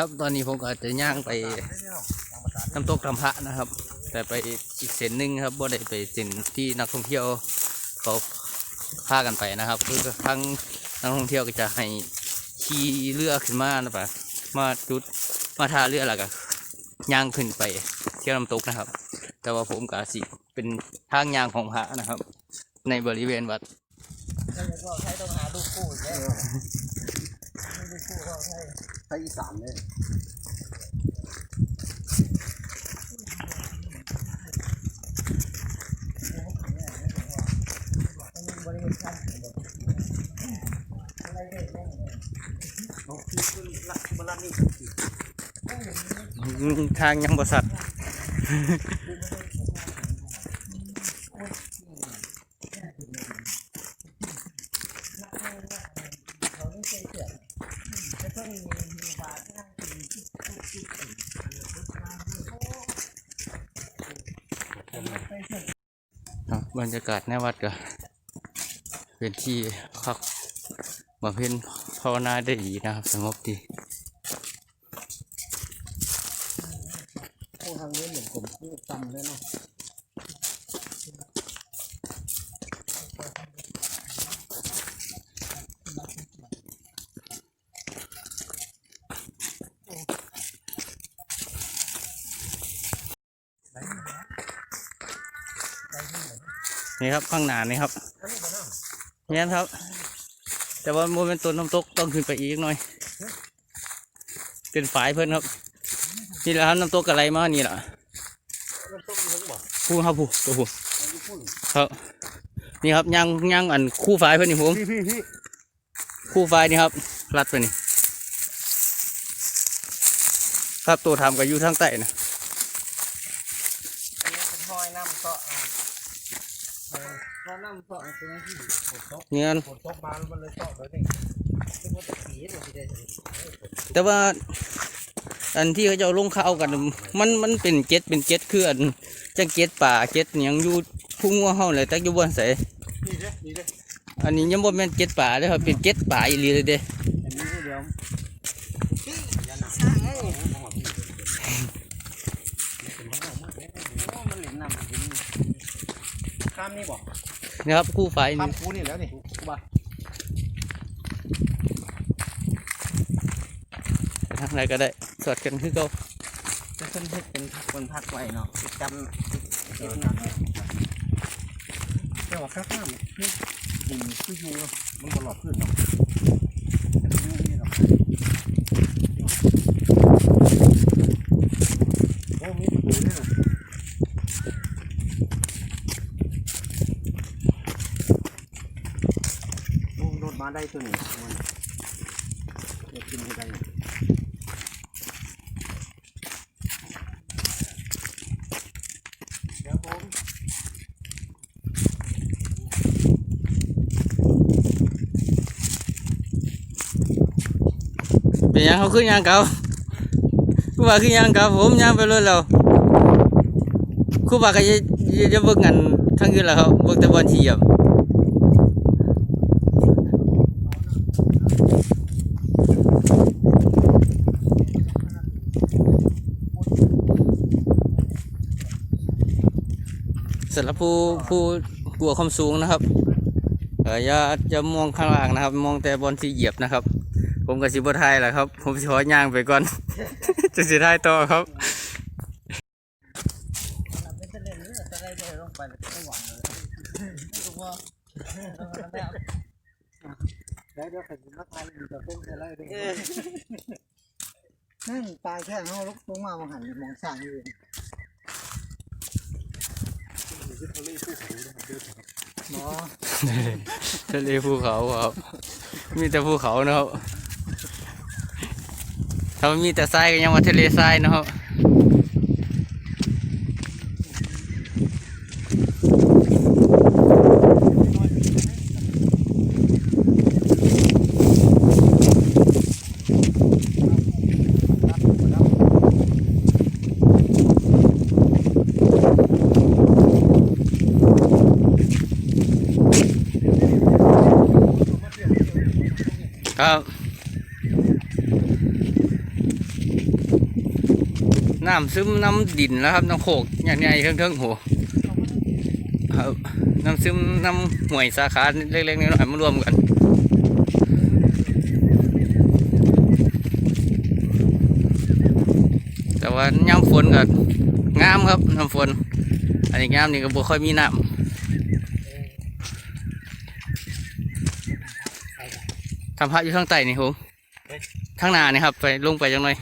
ครับตอนนี้ผมก็จะย่างไปน้ำตกทำพระนะครับ แต่ไปอีกเส้นหนึ่งครับบ่ได้ไปเส้นที่นักท่องเที่ยวเขาพากันไปนะครับคือครั้งนักท่องเที่ยวก็จะให้ขี่เรือขึ้นมานะปะมาจุดมาทาเรือแล้วก็ย่างขึ้นไปเที่ยวน้ำตกนะครับ แต่ว่าผมกับสิเป็นทางย่างของพระนะครับ ในบริเวณวัดใช้ต้องหาลูกคู่อีกแล้วลูกคู่เขาใช้ ไทยอีสานเลยบริเวณข้างอะไรเด็กแม่งนกที่านี่ทางยังบสัตว์ เขาไม่เคยเสือกแล้วก็มีมี บรรยากาศในวัดก็เป็นที่พักมาเพ่นภาวนาได้ดีนะครับสงบดี โอ้ทางนี้เหมือนผมพูดจำเลยเนาะ นี่ครับข้างหน้านี่ครับนี่ครับ แต่ว่าโมเป็นต้นน้ำตกต้องขึ้นไปอีกหน่อยเป็นฝายเพื่อนครับนี่แหละครับน้ำตกอะไรมานี่แหละน้ำต้มทั้งบอกผู้ครับผู้ตัวผู้อันนี้พูดครับนี่ครับย่างย่างอันคู่ฝายเพื่อนนี่ผมพี่พี่พี่คู่ฝายนี่ครับรัดไปนี่ครับตัวทำกับอยู่ทางใต้นะ อันนี้เป็นห้อยน้ำเกาะห้อยน้ำเกาะเป็นที่ ฝนตก เนี่ยฝนตกมาแล้วมันเลยตกเลยนี่ว่าตะกี้เลยที่ได้แต่ว่าอันที่เขาจะลงข้าวกัน มันมันเป็นเจ็ดเป็นเจ็ดคืออันจังเจ็ดป่าเจ็ดยังอยู่พุ่งว่าเฮาเลยแต่อยู่บนใสอันนี้ยังบ่แม่นเจ็ดป่าเด้ครับเป็นเจ็ดป่าอีหลีเลยเด้ข้ามนี่บอก นี่ครับคู่ไฟข้ามนี่คูนี่แล้วนี่บ้าไปทางไหนก็ได้สอดกันคือเก่าจะขึ้นเพชรเป็นคนพักไว้เนาะจำเดี๋ยวนะแต่ว่าข้ามข้ามนี่ดีคืออยู่เนาะมันตลอดขึ้นเนาะนี่เนาะโอ้มีประตูเนี่ยนะ โอ้รถมา ได้ตัวนี้มันเดี๋ยวกินไม่ได้เดี๋ยวผมเป็นหยังเขาขึ้นยางเก่าคู่บ่าขึ้นยางเก่าผมยางไปเลยแล้วคู่บ่าก็จะจะจะเบิ่งกันทั้งคืนแล้วครับเบิ่งแต่บอลทีครับ สำหรับผู้ผู้กลัวความสูงนะครับเอออย่าจะมองข้างล่างนะครับ มองแต่บอลที่เหยียบนะครับ ผมกับสิบไทยแหละครับ ผมขอย่างไปก่อน จะสิทายต่อครับแล้วเดี๋ยวเดี๋ยวขันมาไทยมีแต่เพิ่งจะไล่ด้วยนั่นปลายแค่เขาลุกลงมามาหันมองสร้างอยู่ ที่ทะเลภูเขาครับ มีแต่ภูเขานะครับถ้ามีแต่ทรายก็ยังว่าทะเลทรายนะครับ ครับน้ำซึมน้ำดินแล้วครับน้ำโขกใหญ่ๆเทิงๆโหครับน้ำซึมน้ำห่วยสาขาเล็กๆน้อยๆมารวมกันแต่ว่าย่ำฝนก็งามครับน้ำฝน อันนี้งามนี่ก็บ่ค่อยมีน้ำ ทำพระอยู่ข้างใต้นี่ผมข้างหน้านี่ครับ ไปลงไปจังหน่อย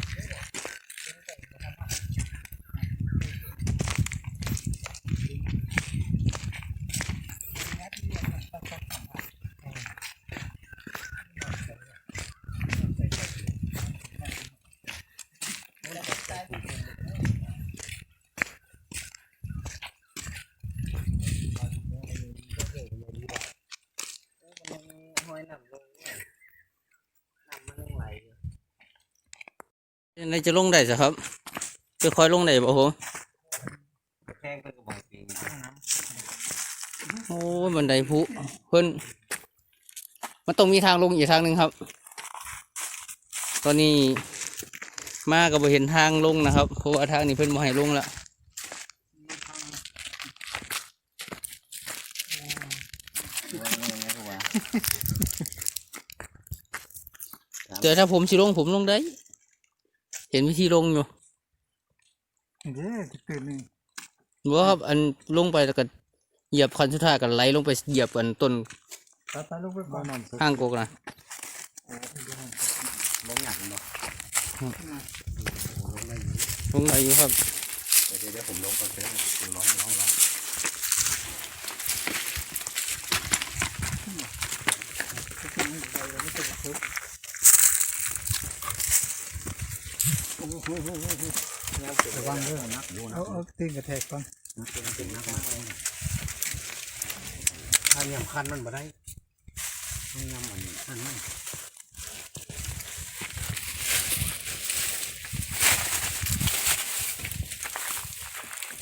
หอยน้ำลงเนี่ยน้ำมันยังไหลอยู่ ยังไงจะลงได้สิครับจะค่อยลงได้บ่ผมแข้งเป็นกระบอกปีนน้ำโอ้ยบันไดพุเพิ่นมันต้องมีทางลงอีกทางหนึ่งครับ ตอนนี้มาก็บ่เห็นทางลงนะครับเพราะว่าทางนี้เพิ่นบ่ให้ลงละแต่ถ้าผมสิลงผมลงได้ เห็นวิธีลงอยู่เด้ตื่นนี่บ่ครับ อันลงไปแล้วก็เหยียบคันสุดท้ายก็ไหลลงไปเหยียบกันต้นตาตาลงไปบ้านนอนสุดห้างกกนะลงหนักเนาะลงได้อยู่ครับเดี๋ยวเดี๋ยวผมลงก่อนเดี๋ยวผมร้องร้องร้องระวังเรื่องนัก อยู่นะเอาเอาตีนกระแทกก่อนเป็นนักมากถ้ายำคันมันบ่ได้ต้องยำมันคันมัน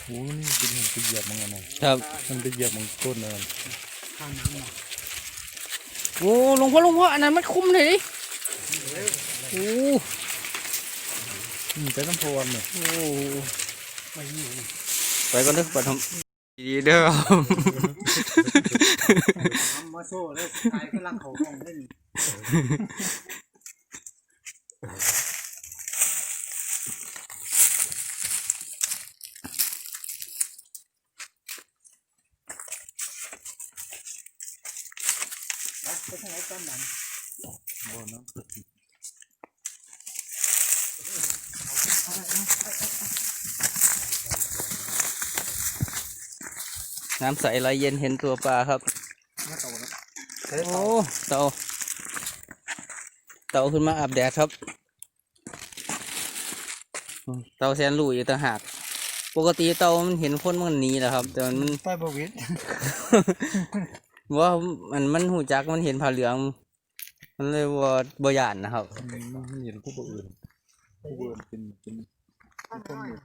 โอ้นี่เป็นมันไปเหยียบมันไงครับมันไปเหยียบมันต้นเลยข้างน้ำเนาะโอ้หลวงพ่อหลวงพ่ออันนั้นมันคุ้มเลยดิโอ้ อืมไปน้ำพวนเนี่ยโอ้ไปอยู่นี่ไปก่อนเด้อปฐมดีเด้อครับทำมาโซ่เลยกายกำลังเขาห้องได้นี่ไปไปทางไหนต้นดันบ่น้ำ น้ำใสไหลเย็นเห็นตัวปลาครับมาเต่านะโอ้เต่าเต่าขึ้นมาอาบแดดครับ เต่าแสนรู้อีกต่างหาก ปกติเต่ามันเห็นคนมันหนีแหละครับ แต่มันไปบวิดว่ามันมันหูจักมันเห็นผ้าเหลือง มันเลยว่าบ่ยานนะครับมันเห็นผู้บ่อื่นผู้บ่อื่นเป็นเป็นต้นเดียว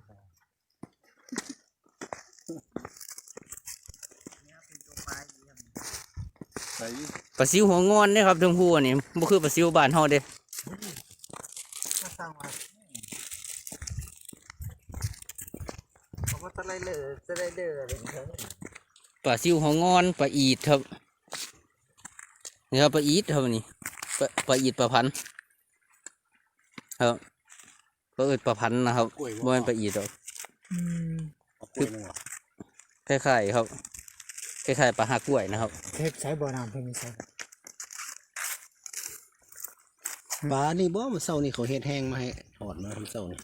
ใปลาซิวหัวงอนเนี่ยครับทั้งผู้อันนี้บ่คือปลาซิวบ้านเฮาเด้มาสร้างมาเขาก็จะไล่เลยจะได้เด้ออะไรอย่างเงี้ยปลาซิวหัวงอนปลาอีดครับนี่ครับปลาอีดครับอันนี่ปลาปลาอีดปลาพันธุ์ครับก็เอิดปลาพันธุ์นะครับบ่แม่นปลาอีดหรอกอืมกล้วยนึงเหรอคล้ายๆครับ คล้ายๆปลาหักกล้วยนะครับเทพใช้บ่อน้ำเพิ่งมีใช้ปลานี่บ่มันเศร้านี่เขาเฮ็ดแห้งมาให้ถอดมาทำเศร้านี่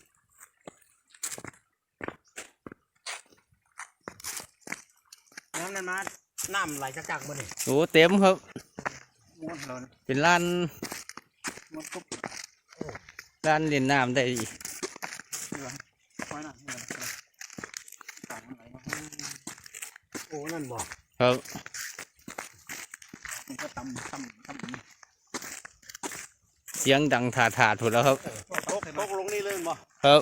น้ำนั่นมาน้ำไหลจากๆบ่นี่โอ้เต็มครับม้วนเราเป็นร้านม้วนก็ร้านเล่นน้ำได้อีกคอยน่ะนี่นะต่างมันไหลมาโอ้นั่นบ่ ครับก็ตำตำตำเสียงดังถาถาถูกแล้วครับตกตกลงนี่เลยบ่ครับ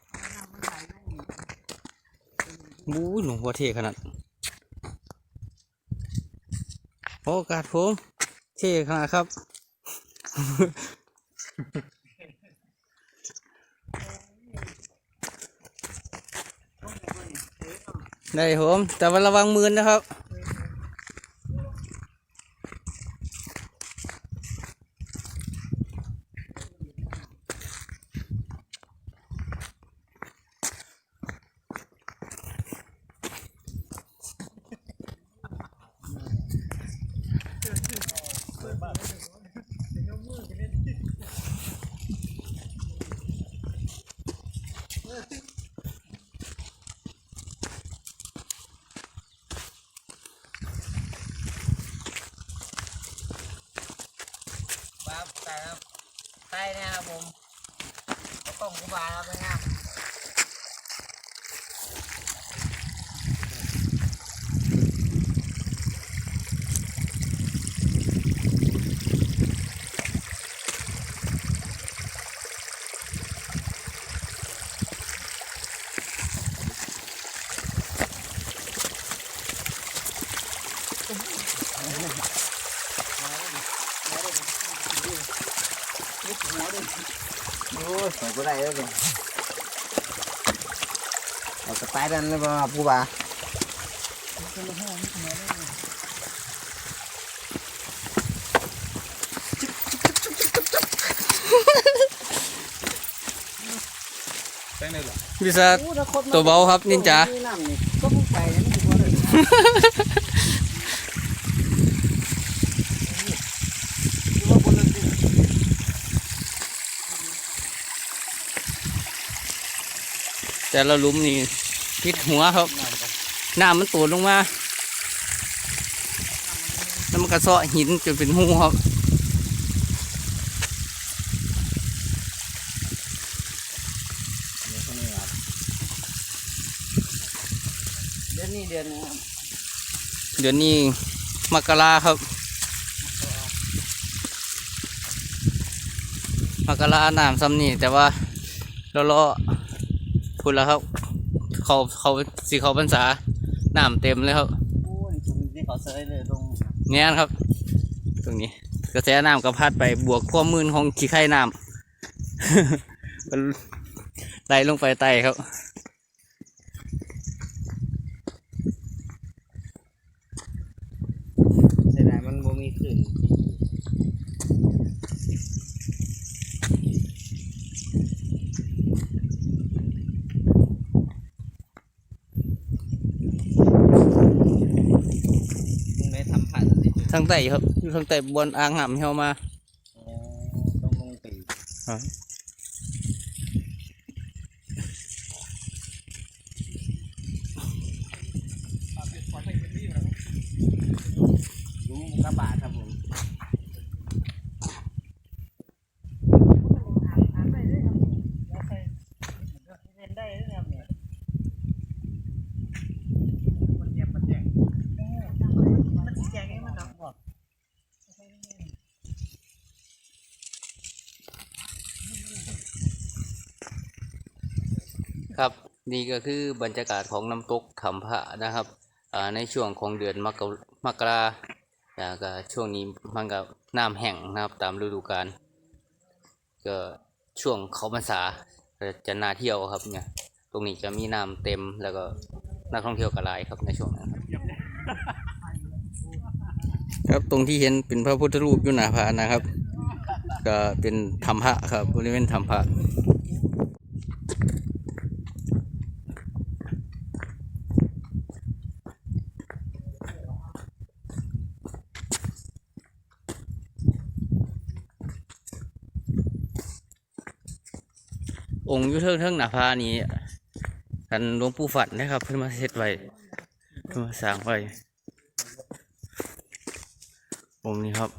เข้งน้ำมันไหลได้นี่บู๊หลวงพ่อเทขนาด โอกาสผมเท่ขนาดครับ ได้ผม แต่ว่าระวังมือนะครับ ครับแต่ครับใต้เนี่ยครับผมต้องกูบาครับไม่งาม โอ้ ยใส่กูได้แล้วเลยเอาสไปดันเลยป่ะกูบาแป้งได้เหรอวิสาตัวเบาครับนินจา ก็มึงไปนี่กูเลย แต่ละลุมนี่ทิศหัวครับน้ำมันตูดลงมาแล้วมันกระเซาะหินจนเป็นหูครับเดือนนี้เดือนนึงครับเดี๋ยวนี้มกราครับมกราน้ำซ้ำนี่แต่ว่าเราเลาะ พูดแล้วครับ เขาเขาสีเขาพรรษาน้ำเต็มเลยครับโอ้ยตรงนี้เขาเซยเลยตรงเนี่ยครับ ตรงนี้ กระแสน้ำก็พัดไปบวกความมืนของขี้ไข่น้ำมันไหลลงไปไตครับเสียดายมันบ่มีขึ้น มึงได้ทำผ่านสิ ทางใต้ครับอยู่ทางใต้บนอ่างน้ำที่เรามา อ๋อต้องลงไปครับ รู้กระบะครับผมได้เลยครับเนี่ย มันแยบมันแยง มันสีแจงให้มันหนักกว่า ครับนี่ก็คือบรรยากาศของน้ำตกขำพระนะครับในช่วงของเดือนมกรมกราแล้วก็ช่วงนี้มันก็น้ำแห้งนะครับตามฤดูกาลก็ช่วงเขาพรรษาจะน่าเที่ยวครับเนี่ยตรงนี้จะมีน้ำเต็มแล้วก็นักท่องเที่ยวกระไรครับในช่วงนั้นครับตรงที่เห็นเป็นพระพุทธรูปอยู่หน้าผานะครับ ก็เป็นธรรมะครับบริเวณธรรมะ องค์ยุทธเทิงหนาพานี้กันหลวงปู่ฝันนะครับ เพิ่นมาเสร็จไว้เพิ่นมาสร้างไว้องค์นี้ครับ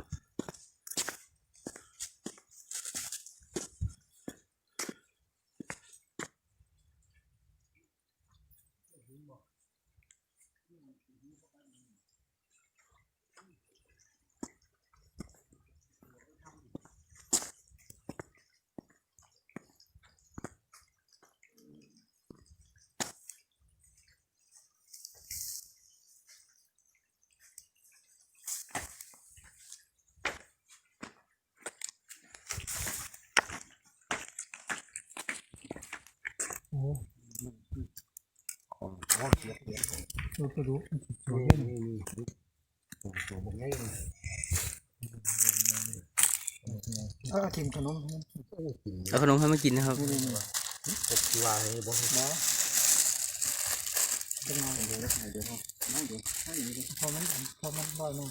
ตัวกระดูกสวยนี่นี่ตัวตัวบางไงนี่เออกินขนมโอ้กินเอาขนมให้มากินนะครับกติว่าให้บ่ให้หมอนเดี๋ยวเดี๋ยวเดี๋ยวนั่งอยู่พอมันพอมันลอยลง